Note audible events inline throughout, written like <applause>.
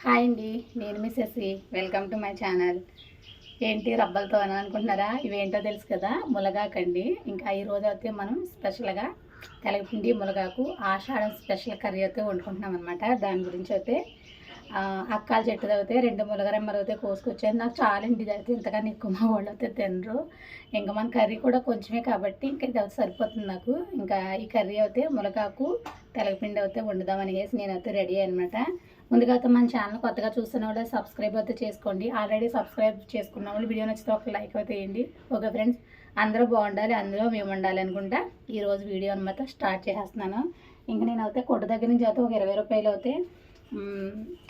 Hi అండి నేను Miss SC welcome to my channel ఏంటి రబ్బలతో అని అనుకుంటున్నారా? ఇవేంటో తెలుసు కదా ములగాకండి ఇంకా ఈ అయితే మనం స్పెషల్గా తెలగపిండి ములగాకు ఆషాఢం స్పెషల్ కర్రీ అయితే వండుకుంటున్నాం అనమాట దాని గురించి అయితే ఆ, అక్కాల చెట్టు అయితే రెండు ములగరెమ్మలు అయితే కోసుకొచ్చారు. నాకు చాలా ఇంటి అయితే. ఇంతకన్నా ఎక్కువ మా వాళ్ళు అయితే తినరు. ఇంకా మన కర్రీ కూడా కొంచెమే కాబట్టి ఇంకా ఇది సరిపోతుంది నాకు. ఇంకా ఈ కర్రీ అయితే ములగాకు తెలగపిండి అయితే వండుదామని వేసి నేనైతే రెడీ అనమాట ముందుగా అయితే మన ఛానల్ కొత్తగా చూస్తున్న వాళ్ళు సబ్స్క్రైబ్ అయితే చేసుకోండి. ఆల్రెడీ సబ్స్క్రైబ్ చేసుకున్న వాళ్ళు వీడియో నచ్చితే ఒక లైక్ అయితే వేయండి ఓకే ఫ్రెండ్స్ అందరూ బాగుండాలి అందులో మేము ఉండాలి అనుకుంటా ఈరోజు వీడియో అనమాట స్టార్ట్ చేసేస్తున్నాను. ఇంకా నేను అయితే కొట్టు దగ్గర నుంచి అయితే ఒక ఇరవై రూపాయలు అయితే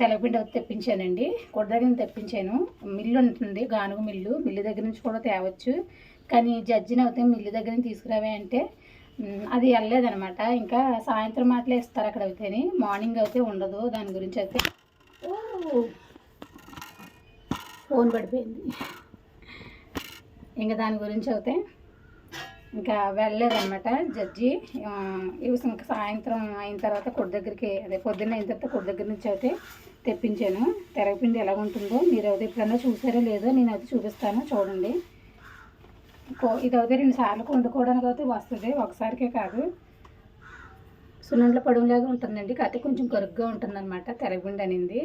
తెలపిండి అయితే తెప్పించానండి. కొట్టు దగ్గర నుంచి తెప్పించాను. మిల్లు ఉంటుంది గానుగ మిల్లు. మిల్లు దగ్గర నుంచి కూడా తేవచ్చు. కానీ జడ్జిని అయితే మిల్లు దగ్గర నుంచి తీసుకురావే అంటే అది వెళ్ళలేదనమాట. ఇంకా సాయంత్రం మాటలే ఇస్తారు అక్కడ అయితేని. మార్నింగ్ అయితే ఉండదు. దాని గురించి అయితే ఫోన్ పడిపోయింది. ఇంకా దాని గురించి అయితే ఇంకా వెళ్ళలేదన్నమాట జడ్జి. ఇంకా సాయంత్రం అయిన తర్వాత కొడు దగ్గరికి అదే పొద్దున్న అయిన తర్వాత కొడు దగ్గర నుంచి అయితే తెప్పించాను. తెరగపిండి ఎలా ఉంటుందో మీరు అయితే ఎప్పుడన్నా చూసారో లేదో నేను అయితే చూపిస్తాను. చూడండి. ఇది అయితే రెండు సార్లు వండుకోవడానికి అయితే వస్తుంది ఒకసారికే కాదు. సున్నుండ్ల పడుగులాగా ఉంటుందండి కాకపోతే కొంచెం కరుగ్గా ఉంటుందన్నమాట తెరగపిండి అనేది.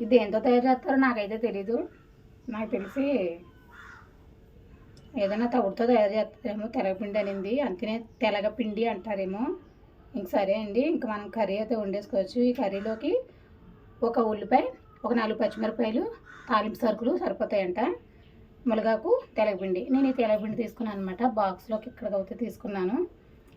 ఇది దేంతో తయారు చేస్తారో నాకైతే తెలీదు. నాకు తెలిసి ఏదైనా తవుడుతో తయారు చేస్తారేమో తెరగపిండి అనింది. అందుకనే తెలగపిండి అంటారేమో. ఇంక సరే అండి ఇంక మనం కర్రీ అయితే వండేసుకోవచ్చు. ఈ కర్రీలోకి ఒక ఉల్లిపాయ ఒక నాలుగు పచ్చిమిరపకాయలు తాలింపు సరుకులు సరిపోతాయంట. మునగాకు తెలగపిండి. నేను ఈ తెలగపిండి తీసుకున్నాను అనమాట బాక్స్లోకి ఇక్కడికి అయితే తీసుకున్నాను.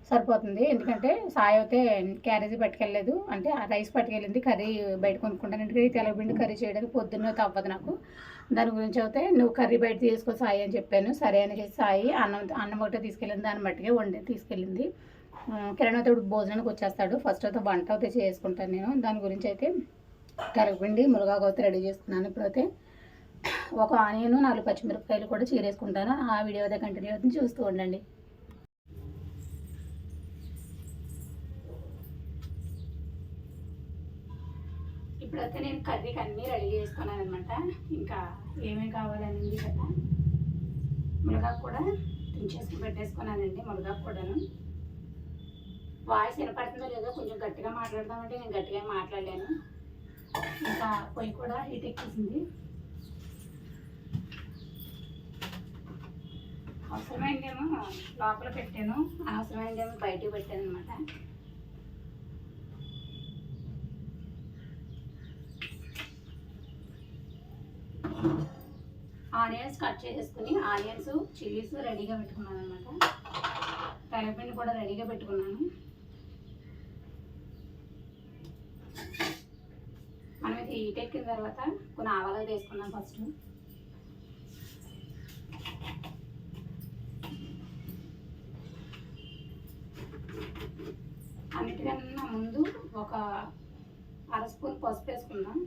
సరిపోతుంది. ఎందుకంటే సాయి అయితే క్యారేజీ పట్టుకెళ్ళలేదు. అంటే రైస్ పట్టుకెళ్ళింది కర్రీ బయట కొనుక్కుంటాను. ఎందుకంటే తెలగపిండి కర్రీ చేయడానికి పొద్దున్న తవ్వదు అవ్వదు నాకు. దాని గురించి అయితే నువ్వు కర్రీ బయట తీసుకో సాయి అని చెప్పాను. సరే అని చెప్పి సాయి అన్నం అన్నం ఒకటే తీసుకెళ్ళింది. దాన్ని బట్టిగా వండి తీసుకెళ్ళింది. కిరణ్ అయితే ఇప్పుడు భోజనానికి వచ్చేస్తాడు. ఫస్ట్ అయితే వంట అయితే చేసుకుంటాను నేను. దాని గురించి అయితే తెలగపిండి మునగాకు రెడీ చేసుకున్నాను ఇప్పుడైతే. ఒక ఆనియన్ నాలుగు పచ్చిమిరపకాయలు కూడా చీరేసుకుంటాను. ఆ వీడియో అయితే కంటిన్యూ అవుతుంది. చూస్తూ ఉండండి. ఇప్పుడైతే నేను కర్రీకి అన్నీ రెడీ చేసుకున్నాను అనమాట ఇంకా ఏమేమి కావాలనింది కదా మునగాకు కూడా దించేసుకుని పెట్టేసుకున్నానండి మునగాకు కూడాను. వాయిస్ వినపడుతుందో లేదో కొంచెం గట్టిగా మాట్లాడదామంటే నేను గట్టిగా మాట్లాడలేను. ఇంకా పొయ్యి కూడా హీట్ ఎక్కేసింది. అవసరమైందేమో లోపల పెట్టాను. అనవసరమైందేమో బయటకు పెట్టాను అనమాట ఆనియన్స్ కట్ చేసేసుకుని ఆనియన్స్ చిల్లీస్ రెడీగా పెట్టుకున్నాను అనమాట తెల్లపిండి కూడా రెడీగా పెట్టుకున్నాను మనం ఇది హీట్ ఎక్కిన తర్వాత కొన్ని ఆవాలు వేసుకున్నాం ఫస్ట్. అన్నిటికన్నా ముందు ఒక అర స్పూన్ పసుపు వేసుకుందాం.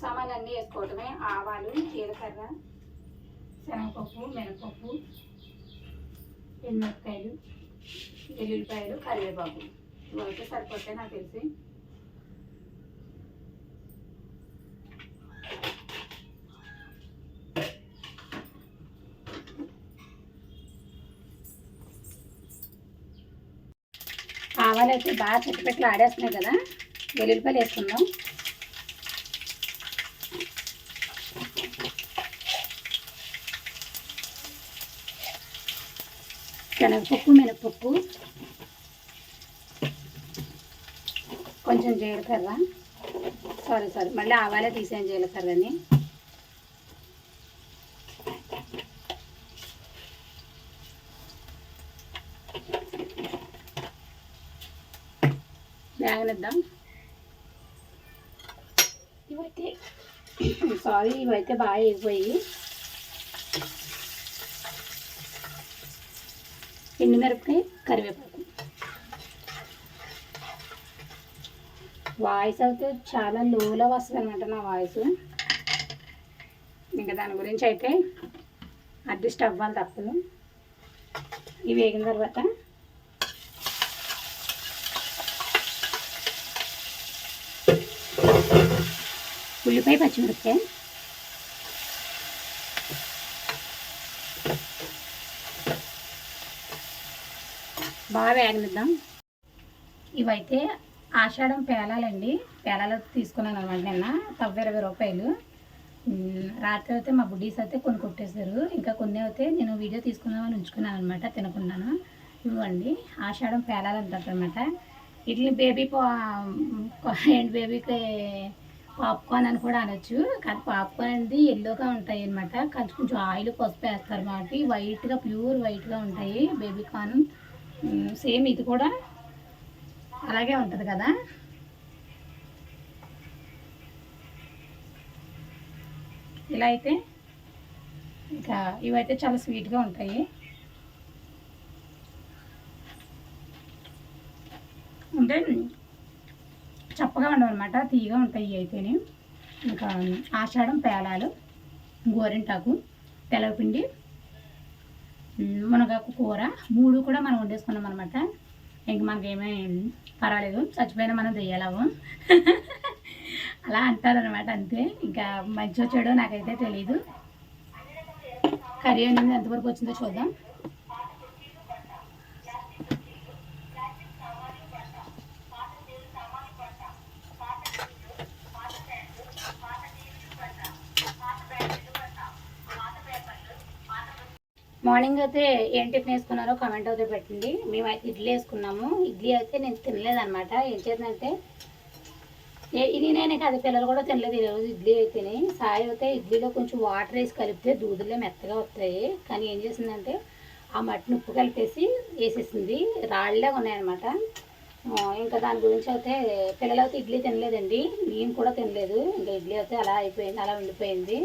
సామాన్లు అన్నీ వేసుకోవటమే ఆవాలు జీలకర్ర శనగపప్పు మినపప్పు ఎండుమిరపకాయలు వెల్లుల్లిపాయలు కరివేపాకు. ఇవైతే సరిపోతాయి నాకు తెలిసి. ఆవాలు అయితే బాగా చెట్టుపెట్లు ఆడేస్తున్నాయి కదా. వెల్లుల్లిపాయలు వేసుకుందాం. శనగపప్పు మినపప్పు కొంచెం జీలకర్ర. సారీ సారీ మళ్ళీ ఆవాలే తీసాను జీలకర్రని. వేగనిద్దాం. ఇవైతే <coughs> సారీ ఇవైతే బాగా వేగిపోయి ఎండుమిరపకాయ కరివేపాకు. వాయిస్ అయితే చాలా లోలో వస్తుంది అనమాట నా వాయిస్. ఇంకా దాని గురించి అయితే అడ్జస్ట్ అవ్వాలి తప్పదు. ఇవి వేగిన తర్వాత ఉల్లిపాయ పచ్చిమిరపకాయ. బాగా వేగనిద్దాం ఇవైతే ఆషాఢం పేలాలండి. పేలాలు తీసుకున్నాను అనమాట నిన్న. తవ్వ ఇరవై రూపాయలు. రాత్రి అయితే మా బుడ్డీస్ అయితే కొన్ని కొట్టేశారు. ఇంకా కొన్ని అయితే నేను వీడియో తీసుకుందామని ఉంచుకున్నాను అనమాట తినకున్నాను ఇవ్వండి. ఆషాఢం పేలాలు అంటారనమాట బేబీ పా బేబీకి పాప్కార్న్ అని కూడా అనొచ్చు. కానీ పాప్కార్న్ అనేది ఎల్లోగా ఉంటాయి అనమాట కొంచెం కొంచెం ఆయిల్ పసుపు వేస్తారు కాబట్టి వైట్గా ప్యూర్ వైట్గా ఉంటాయి బేబీ కార్న్. సేమ్ ఇది కూడా అలాగే ఉంటుంది కదా? ఇలా అయితే ఇంకా ఇవైతే చాలా స్వీట్గా ఉంటాయి. అంటే చప్పగా ఉండవు అనమాట తీయగా ఉంటాయి అయితేనే. ఇంకా ఆషాఢం పేలాలు గోరింటాకు తెలవపిండి మునగాకు కూర. మూడు కూడా మనం వండేసుకున్నాం అనమాట ఇంక మనకేమీ పర్వాలేదు. చచ్చిపోయినా మనం చెయ్యాలవు <laughs> అలా అంటారు అనమాట అంతే. ఇంకా మంచి వచ్చాడో నాకైతే తెలియదు కర్రీ అనేది ఎంతవరకు వచ్చిందో చూద్దాం. మార్నింగ్ అయితే ఏం టిఫిన్ వేసుకున్నారో కామెంట్ అయితే పెట్టండి. మేమైతే ఇడ్లీ వేసుకున్నాము. ఇడ్లీ అయితే నేను తినలేదనమాట ఏం చేద్దంటే ఇది నేనే కాదు పిల్లలు కూడా తినలేదు ఈరోజు ఇడ్లీ అయితేనే. సాయి అయితే ఇడ్లీలో కొంచెం వాటర్ వేసి కలిపితే దూదులే మెత్తగా వస్తాయి. కానీ ఏం చేసిందంటే ఆ మట్టిని ఉప్పు కలిపేసి వేసేసింది. రాళ్ళగా ఉన్నాయన్నమాట. ఇంకా దాని గురించి అయితే పిల్లలు అయితే ఇడ్లీ తినలేదండి. నేను కూడా తినలేదు. ఇంకా ఇడ్లీ అయితే అలా అయిపోయింది అలా ఉండిపోయింది.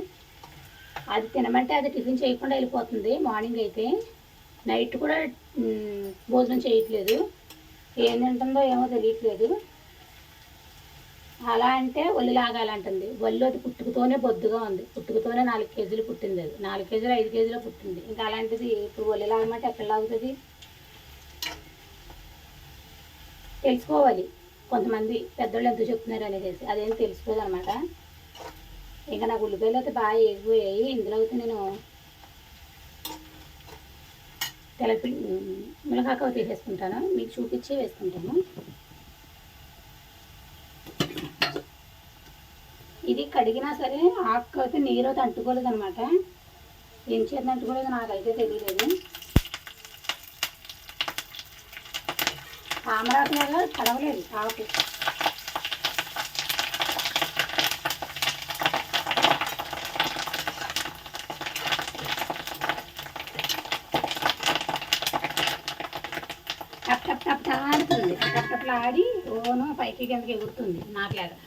అది తినమంటే అది టిఫిన్ చేయకుండా వెళ్ళిపోతుంది. మార్నింగ్ అయితే. నైట్ కూడా భోజనం చేయట్లేదు. ఏం తింటుందో ఏమో తెలియట్లేదు. అలా అంటే ఒళ్ళు లాగాలంటుంది. ఒళ్ళు అది పుట్టుకతోనే బొద్దుగా ఉంది. పుట్టుకతోనే నాలుగు కేజీలు పుట్టింది అది. నాలుగు కేజీలు ఐదు కేజీలు పుట్టింది. ఇంకా అలాంటిది ఇప్పుడు ఒళ్ళు లాగమంటే ఎక్కడ లాగుతుంది? తెలుసుకోవాలి. కొంతమంది పెద్దోళ్ళు ఎంత చెప్తున్నారు అనేసి. అదేం తెలుసుకోదు అనమాట ఇంకా నాకు ఉల్లిపాయలు అయితే బాగా ఎగిపోయాయి ఇందులో అయితే నేను తెలపి మిలకాకవ తీసేసుకుంటాను మీకు చూపించి వేసుకుంటాను. ఇది కడిగినా సరే ఆకు అయితే నీరు అయితే అంటుకోలేదు అనమాట ఏం చేతి అంటుకోలేదు నాకైతే తెలియలేదు. తామరాకులాగా కడవలేదు ఆకు. పైకి కిందకి ఎగురుతుంది. నాకులాగా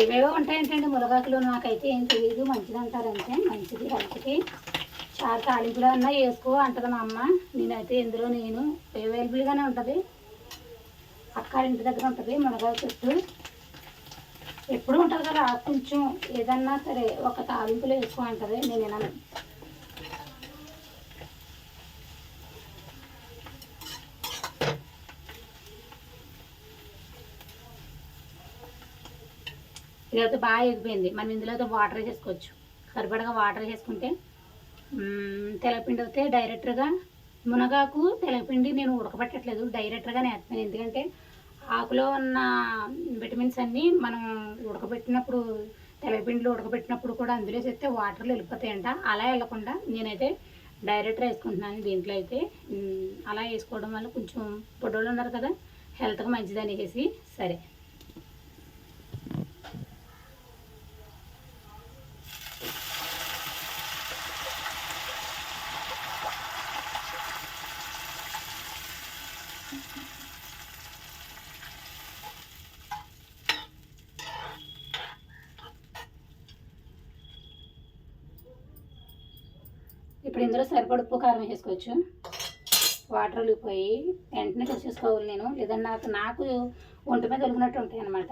ఏవేవో ఉంటాయంటండి మునగాకులు నాకైతే ఏం తెలియదు మంచిది అంటారంటే మంచిది హెల్త్కి చాలా తాలింపులో అన్నా వేసుకో అంటది మా అమ్మ. నేనైతే ఇందులో నేను అవైలబుల్గానే ఉంటుంది. అక్క ఇంటి దగ్గర ఉంటుంది మునగాకు చెట్టు. ఎప్పుడు ఉంటుంది కదా కొంచెం ఏదన్నా సరే ఒక తాలింపులో వేసుకో అంటది. నేను వినను ఇదైతే బాగా ఎగిపోయింది. మనం ఇందులో అయితే వాటర్ వేసుకోవచ్చు సరిపడగా వాటర్ వేసుకుంటే తెలపిండి అయితే డైరెక్ట్గా మునగాకు తెలపిండి నేను ఉడకబెట్టట్లేదు. డైరెక్ట్గానే వేస్తాను ఎందుకంటే ఆకులో ఉన్న విటమిన్స్ అన్నీ మనం ఉడకబెట్టినప్పుడు తెలపిండిలో ఉడకబెట్టినప్పుడు కూడా అందులో చేస్తే వాటర్లు వెళ్ళిపోతాయంట. అలా వెళ్ళకుండా నేనైతే డైరెక్ట్గా వేసుకుంటున్నాను దీంట్లో అయితే. అలా వేసుకోవడం వల్ల కొంచెం పొడవులు ఉన్నారు కదా హెల్త్కి మంచిది సరే. ఇప్పుడు ఇందులో సరిపడ ఉప్పు కారం వేసుకోవచ్చు వాటర్ వెళ్ళిపోయి వెంటనే తెచ్చేసుకోవాలి నేను. లేదంటే నాకు నాకు ఒంటి మీద ఒలిగినట్టు ఉంటాయి అన్నమాట.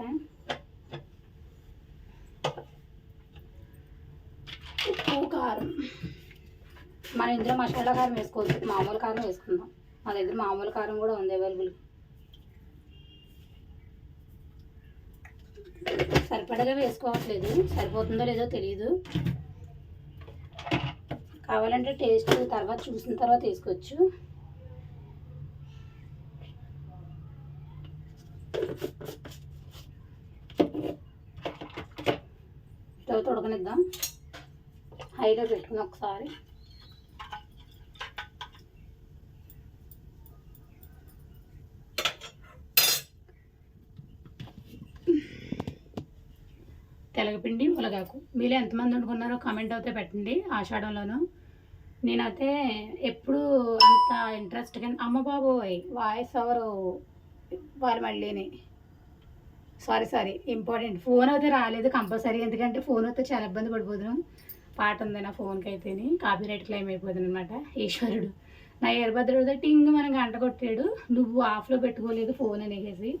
ఉప్పు కారం. మన ఇందులో మసాలా కారం వేసుకోవచ్చు. మామూలు కారం వేసుకుందాం. మా దగ్గర మామూలు కారం కూడా ఉంది అవైలబుల్ సరిపడగా వేసుకోవట్లేదు. సరిపోతుందో లేదో తెలియదు కావాలంటే టేస్ట్ తర్వాత చూసిన తర్వాత వేసుకోవచ్చు. తర్వాత ఉడకనిద్దాం హైలో పెట్టుకుని ఒకసారి. తెలగపిండి ములగాకు. మీరు ఎంతమంది వండుకున్నారో కామెంట్ అయితే పెట్టండి ఆషాఢంలోను. నేనైతే ఎప్పుడు అంత ఇంట్రెస్ట్గా అమ్మ బాబు వాయిస్ ఎవరు వాళ్ళు మళ్ళీని సారీ సారీ ఇంపార్టెంట్ ఫోన్ అయితే రాలేదు కంపల్సరీ ఎందుకంటే ఫోన్ అయితే చాలా ఇబ్బంది పడిపోతున్నాం. పాట ఉంది నా ఫోన్కి అయితేని కాపీ రైట్ క్లెయిమ్ అయిపోతుంది అనమాట ఈశ్వరుడు. నా ఎయిర్బద్రుడు టింగ్ మనం గంట కొట్టాడు నువ్వు ఆఫ్లో పెట్టుకోలేదు ఫోన్ అనేసి.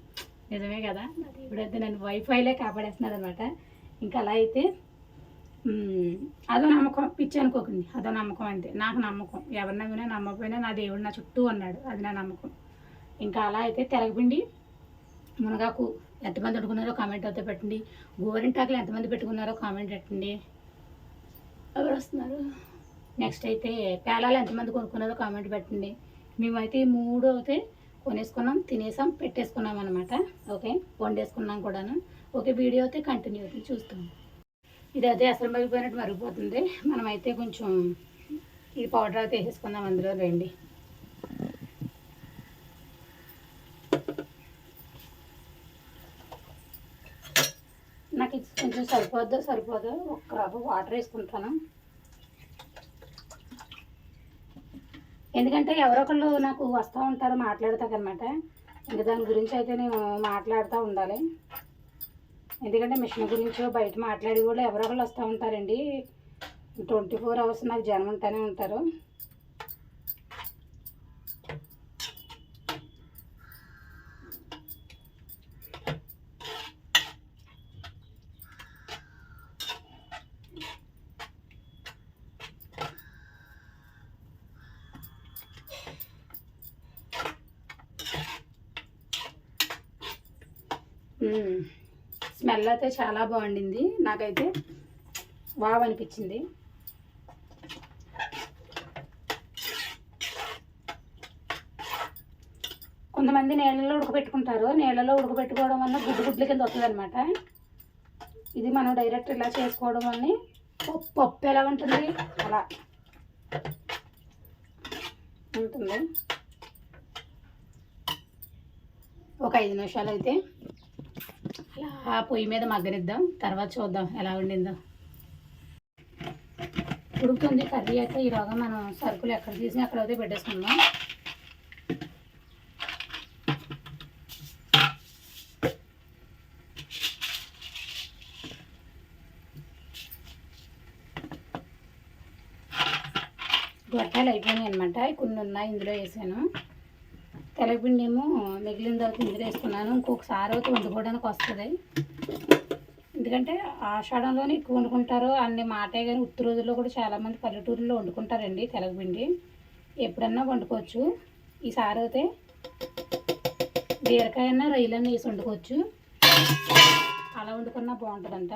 నిజమే కదా? ఇప్పుడైతే దేవుడైతే నన్ను వైఫైలే కాపాడేస్తున్నాడు అనమాట ఇంకా అలా అయితే అదో నమ్మకం పిచ్చి అనుకోకండి. అదో నమ్మకం అంతే. నాకు నమ్మకం. ఎవరి నమ్మినా నమ్మకపోయినా నా దేవుడు నా చుట్టూ ఉన్నాడు. అది నా నమ్మకం. ఇంకా అలా అయితే తెరగపిండి మునగాకు ఎంతమంది వండుకున్నారో కామెంట్ అయితే పెట్టండి. గోరింటాకులు ఎంతమంది పెట్టుకున్నారో కామెంట్ పెట్టండి. ఎవరు వస్తున్నారు? నెక్స్ట్ అయితే పేలాలు ఎంతమంది కొనుక్కున్నారో కామెంట్ పెట్టండి. మేమైతే ఈ మూడు అయితే కొనేసుకున్నాం తినేసాం పెట్టేసుకున్నాం అనమాట ఓకే? వండేసుకున్నాం కూడాను. ఓకే వీడియో అయితే కంటిన్యూ అవుతుంది చూస్తాం. ఇది అదే అసలు మరిగిపోయినట్టు మరిగిపోతుంది. మనమైతే కొంచెం ఈ పౌడర్ అయితే వేసేసుకుందాం అందులో రండి. నాకు ఇది కొంచెం సరిపోద్దో సరిపోదో? ఒక రవ్వ వాటర్ వేసుకుంటాను. ఎందుకంటే ఎవరో ఒకళ్ళు నాకు వస్తూ ఉంటారు మాట్లాడతాకనమాట ఇంకా దాని గురించి అయితే నేను మాట్లాడుతూ ఉండాలి. ఎందుకంటే మిషన్ గురించి బయట మాట్లాడి కూడా ఎవరో ఒకళ్ళు వస్తూ ఉంటారండి ట్వంటీ ఫోర్ అవర్స్ నాకు జనం ఉంటూనే ఉంటారు మ్మ్. స్మెల్ అయితే చాలా బాగుండింది. నాకైతే వావ్ అనిపించింది. కొంతమంది నీళ్ళలో ఉడకబెట్టుకుంటారు. నీళ్ళలో ఉడకబెట్టుకోవడం వల్ల గుడ్డు గుడ్ల కింద వస్తుంది అనమాట ఇది మనం డైరెక్ట్ ఇలా చేసుకోవడం వల్ల పప్పు పప్పు ఎలా ఉంటుంది? అలా ఉంటుంది. ఒక ఐదు నిమిషాలు అయితే అలా పొయ్యి మీద మగ్గనిద్దాం. తర్వాత చూద్దాం ఎలా ఉండిందో ఉడుకుతుంది కర్రీ అయితే ఈరోజు మనం సరుకులు ఎక్కడ తీసి అక్కడ అయితే పెట్టేసుకుందాం. గొట్టాలు అయిపోయినాయి అనమాట కొన్ని ఉన్నాయి ఇందులో వేసాను. శనగపిండి ఏమో మిగిలిన తర్వాత ఇందులో వేసుకున్నాను. ఇంకొకసారి అయితే వండుకోవడానికి వస్తుంది. ఎందుకంటే ఆషాఢంలోనే ఎక్కువ వండుకుంటారు. అన్ని మాటే కానీ ఉత్తర రోజుల్లో కూడా చాలామంది పల్లెటూరులో వండుకుంటారండి తెలగపిండి ఎప్పుడన్నా వండుకోవచ్చు. ఈసారి అయితే బీరకాయ అన్న రొయ్యలన్న వేసి వండుకోవచ్చు. అలా వండుకున్నా బాగుంటుందంట.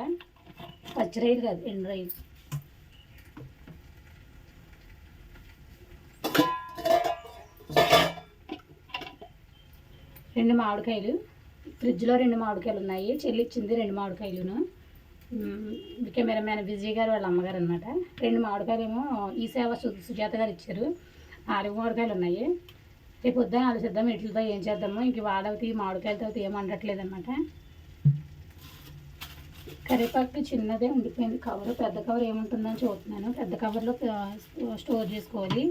పచ్చి రొయ్యలు కాదు ఎండు రొయ్యలు. రెండు మామిడికాయలు. ఫ్రిడ్జ్లో రెండు మామిడికాయలు ఉన్నాయి. చెల్లి ఇచ్చింది రెండు మామిడికాయలును. కెమెరామ్యాన్ విజయ్ గారు వాళ్ళ అమ్మగారు అనమాట రెండు మామిడికాయలు ఏమో ఈ సేవ సు సుజాత గారు ఇచ్చారు. ఆరు మామిడికాయలు ఉన్నాయి. రేపు పొద్దున ఆలోచిద్దాం వీటితో ఏం చేద్దాము. ఇంక వాడవుతాయి మామిడికాయలతో ఏం వండట్లేదు అనమాట కరివేపాకు చిన్నదే ఉండిపోయింది. కవర్ పెద్ద కవర్ ఏముంటుందని చూస్తున్నాను. పెద్ద కవర్లో స్టోర్ చేసుకోవాలి.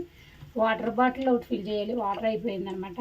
వాటర్ బాటిల్ ఒకటి ఫిల్ చేయాలి. వాటర్ అయిపోయింది అనమాట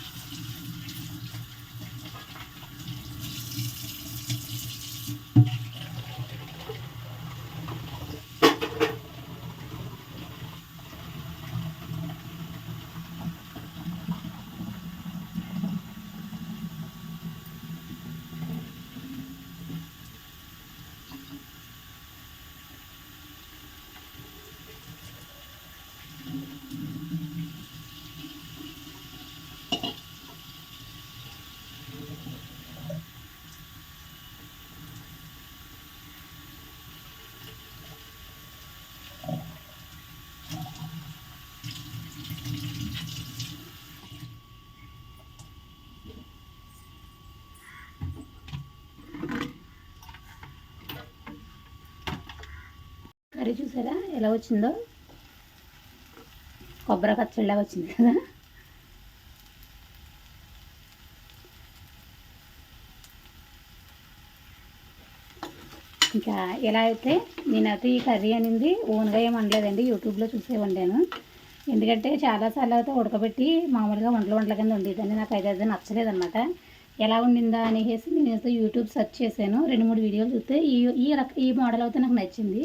కర్రీ చూసారా? ఎలా వచ్చిందో? కొబ్బరి పచ్చళ్ళ వచ్చింది కదా? ఇంకా ఎలా అయితే నేనైతే ఈ కర్రీ అనేది ఓన్గా ఏం వండలేదండి యూట్యూబ్లో చూసే వండాను. ఎందుకంటే చాలాసార్లు అయితే ఉడకబెట్టి మామూలుగా వంటలు వంటల కింద ఉండేదని నాకు అయితే అది నచ్చలేదన్నమాట. ఎలా ఉండిందా అనేసి నేనైతే యూట్యూబ్ సెర్చ్ చేశాను. రెండు మూడు వీడియోలు చూస్తే ఈ ఈ రక ఈ మోడల్ అయితే నాకు నచ్చింది.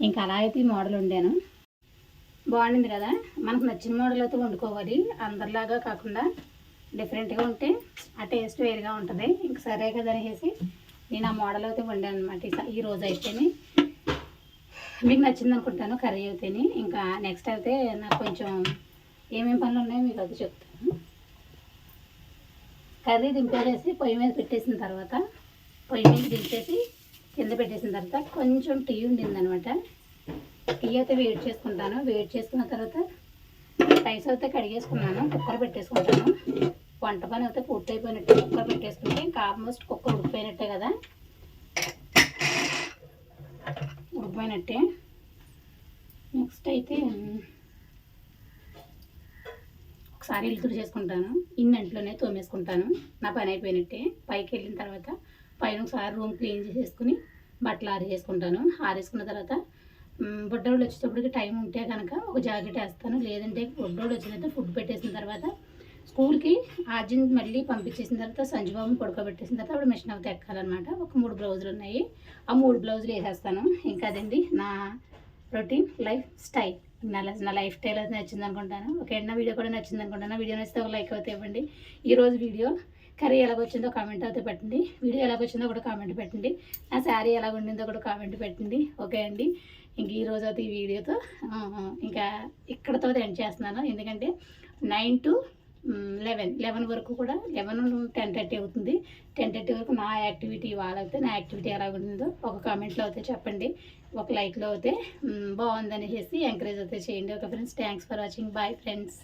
ఇంకా అలా అయితే ఈ మోడల్ వండాను బాగుండింది కదా? మనకు నచ్చిన మోడల్ అయితే వండుకోవాలి. అందరిలాగా కాకుండా డిఫరెంట్గా ఉంటే ఆ టేస్ట్ వేరుగా ఉంటుంది. ఇంక సరే కదా అనేసి నేను ఆ మోడల్ అయితే వండాను అనమాట ఈ రోజు అయితేనే. మీకు నచ్చింది అనుకుంటాను కర్రీ అయితేనే. ఇంకా నెక్స్ట్ అయితే నాకు కొంచెం ఏమేమి పనులు ఉన్నాయో మీకు అది చెప్తాను. కర్రీ దింపేసి పొయ్యి మీద పెట్టేసిన తర్వాత పొయ్యి మీద దింపేసి కింద పెట్టేసిన తర్వాత కొంచెం టీ ఉండిందనమాట. టీ అయితే వేడి చేసుకుంటాను. వేడి చేసుకున్న తర్వాత రైస్ అయితే కడిగేసుకున్నాను. కుక్కర్ పెట్టేసుకుంటాను. వంట పని అయితే పూర్తి అయిపోయినట్టే కుక్కర్ పెట్టేసుకుంటే ఇంకా ఆల్మోస్ట్ కుక్కర్ ఉడిపోయినట్టే కదా. ఉడిపోయినట్టే నెక్స్ట్ అయితే ఒకసారి ఇల్లుతురు చేసుకుంటాను. ఇన్నంట్లోనే తోమేసుకుంటాను. నా పని అయిపోయినట్టే. పైకి వెళ్ళిన తర్వాత పైన ఒకసారి రూమ్ క్లీన్ చేసేసుకుని బట్టలు ఆరేసుకుంటాను. ఆరేసుకున్న తర్వాత బుడ్డోళ్ళు వచ్చేటప్పటికి టైం ఉంటే కనుక ఒక జాకెట్ వేస్తాను. లేదంటే బుడ్డోళ్ళు వచ్చిన తర్వాత ఫుడ్ పెట్టేసిన తర్వాత స్కూల్కి ఆర్జన్ మళ్ళీ పంపించేసిన తర్వాత సంజుబాబుని పడుకోబెట్టేసిన తర్వాత అప్పుడు మిషన్ అవుతా ఎక్కాలన్నమాట ఒక మూడు బ్లౌజులు ఉన్నాయి. ఆ మూడు బ్లౌజులు వేసేస్తాను. ఇంకా అదండి నా రొటీన్ లైఫ్ స్టైల్. నా నా లైఫ్ స్టైల్ అయితే నచ్చింది అనుకుంటాను ఓకే నా వీడియో కూడా నచ్చింది అనుకుంటాను వీడియో నచ్చితే ఒక లైక్ అయితే ఇవ్వండి. ఈరోజు వీడియో కర్రీ ఎలాగొచ్చిందో కామెంట్ అయితే పెట్టండి. వీడియో ఎలాగొచ్చిందో కూడా కామెంట్ పెట్టండి. నా శారీ ఎలా ఉండిందో కూడా కామెంట్ పెట్టండి. ఓకే అండి? ఇంక ఈరోజు అయితే ఈ వీడియోతో ఇంకా ఇక్కడతో ఎండ్ చేస్తున్నాను. ఎందుకంటే నైన్ టు లెవెన్ లెవెన్ వరకు కూడా లెవెన్ టెన్ థర్టీ అవుతుంది. టెన్ థర్టీ వరకు నా యాక్టివిటీ వాళ్ళైతే నా యాక్టివిటీ ఎలా ఉంటుందో ఒక కామెంట్లో అయితే చెప్పండి. ఒక లైక్లో అయితే బాగుందని చేసి ఎంకరేజ్ అయితే చేయండి. Okay friends thanks for watching bye friends